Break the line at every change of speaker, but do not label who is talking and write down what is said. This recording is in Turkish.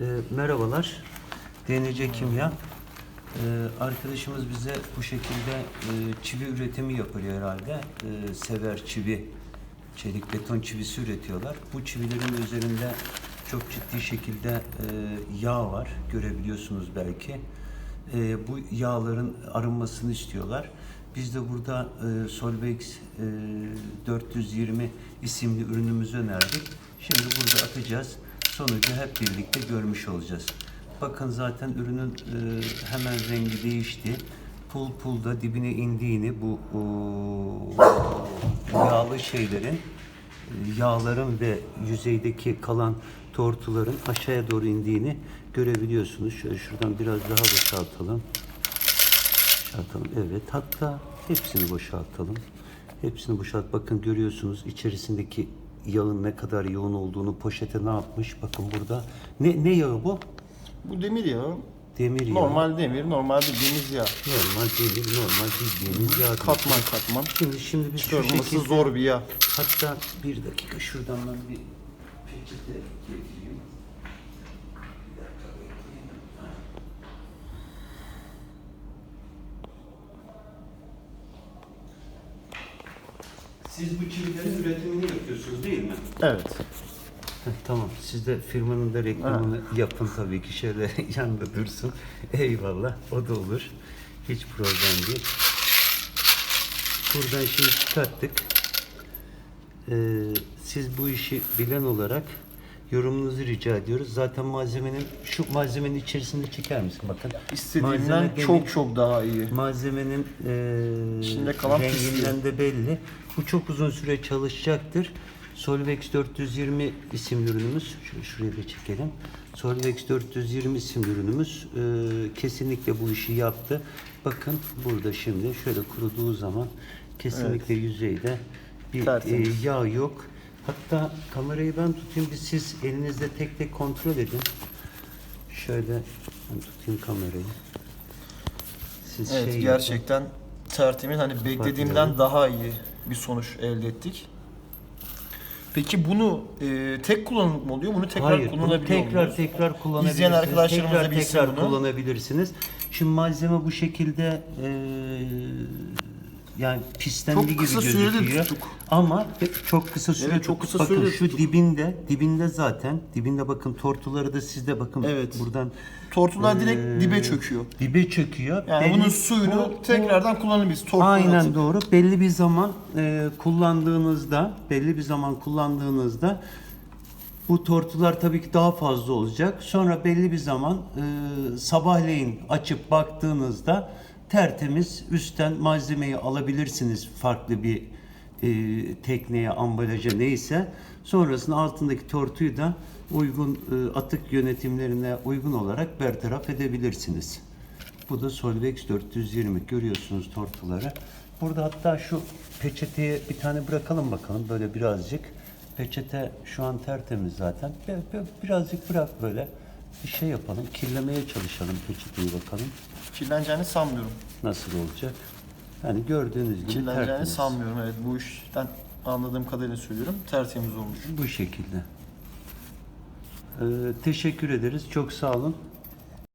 E, merhabalar. DNC Kimya. E, arkadaşımız bize bu şekilde e, çivi üretimi yapıyor herhalde. E, sever çivi, çelik beton çivisi üretiyorlar. Bu çivilerin üzerinde çok ciddi şekilde e, yağ var. Görebiliyorsunuz belki. E, bu yağların arınmasını istiyorlar. Biz de burada e, Solvex e, 420 isimli ürünümüzü önerdik. Şimdi burada atacağız. Sonucu hep birlikte görmüş olacağız. Bakın zaten ürünün e, hemen rengi değişti. Pul pul da dibine indiğini bu yağlı şeylerin yağların ve yüzeydeki kalan tortuların aşağıya doğru indiğini görebiliyorsunuz. Şöyle şuradan biraz daha boşaltalım. Boşaltalım. Evet. Hatta hepsini boşaltalım. Hepsini boşalt. Bakın görüyorsunuz içerisindeki yağın ne kadar yoğun olduğunu poşete ne yapmış. Bakın burada. Ne, ne yağı bu?
Bu demir yağı.
Demir yağı.
Normal demir, normal bildiğimiz yağ.
Normal demir, normal bildiğimiz yağ.
Katman katman.
Şimdi, şimdi biz şu
Çıkarılması
şekilde...
zor bir yağ.
Hatta bir dakika şuradan ben bir peçete getireyim. Bir dakika bekleyin. Siz bu çivilerin üretimini yapıyorsunuz değil mi?
Evet.
Heh, Tamam. Siz de firmanın da reklamını yapın tabii ki. Şöyle yanında dursun. Eyvallah. O da olur. Hiç problem değil. Buradan şimdi çıkarttık. Ee, siz bu işi bilen olarak yorumunuzu rica ediyoruz. Zaten malzemenin şu malzemenin içerisinde çeker misin? Bakın.
İstediğimden
Malzeme
çok
belli.
çok daha iyi.
Malzemenin
İçinde kalan
renginden de belli. Bu çok uzun süre çalışacaktır. Solvex 420 isimli ürünümüz. Şöyle şuraya da çekelim. Solvex 420 isimli ürünümüz eee, kesinlikle bu işi yaptı. Bakın burada şimdi şöyle kuruduğu zaman kesinlikle yüzeyde bir
Tertemiz.
eee, yağ yok. Hatta kamerayı ben tutayım. Bir siz elinizde tek tek kontrol edin. Şöyle ben tutayım kamerayı. Siz
Evet
şey
gerçekten tertemiz. Hani beklediğimden daha iyi bir sonuç elde ettik. Peki bunu e, tek kullanımlık mı oluyor? Bunu tekrar
Hayır, bunu
kullanabiliyor
tekrar
muyuz?
tekrar kullanabilirsiniz.
İzleyen arkadaşlarımız da
tekrar,
bilsin
tekrar
bunu.
kullanabilirsiniz. Şimdi malzeme bu şekilde eee, yani pislendi
Çok
gibi
kısa
gözüküyor.
tuttuk.
Ama çok kısa sürede
Evet, çok kısa
bakın
sürede
şu
tuttuk.
dibinde dibinde zaten dibinde bakın tortuları da sizde bakın
Evet.
buradan
Tortular direkt
eee,
dibe çöküyor.
Dibe çöküyor.
Yani
Belli-
bunun suyunu
bu-
tekrardan kullanabiliriz. Tortuları
Aynen
atıp.
doğru. Belli bir zaman e, kullandığınızda, belli bir zaman kullandığınızda bu tortular tabii ki daha fazla olacak. Sonra belli bir zaman e, sabahleyin açıp baktığınızda tertemiz üstten malzemeyi alabilirsiniz farklı bir e, tekneye, ambalaja neyse. Sonrasında altındaki tortuyu da uygun e, atık yönetimlerine uygun olarak bertaraf edebilirsiniz. Bu da Solvex 420. Görüyorsunuz tortuları. Burada hatta şu peçeteye bir tane bırakalım bakalım böyle birazcık. Peçete şu an tertemiz zaten. Bi- bi- Birazcık bırak böyle. Bir şey yapalım. Kirlemeye çalışalım peçeteyi bakalım.
Kirleneceğini sanmıyorum.
Nasıl olacak? Yani gördüğünüz gibi
Kirleneceğini
tertemiz.
sanmıyorum. Evet bu işten anladığım kadarıyla söylüyorum. Tertemiz olmuş.
Bu şekilde. Ee, teşekkür ederiz. Çok sağ olun.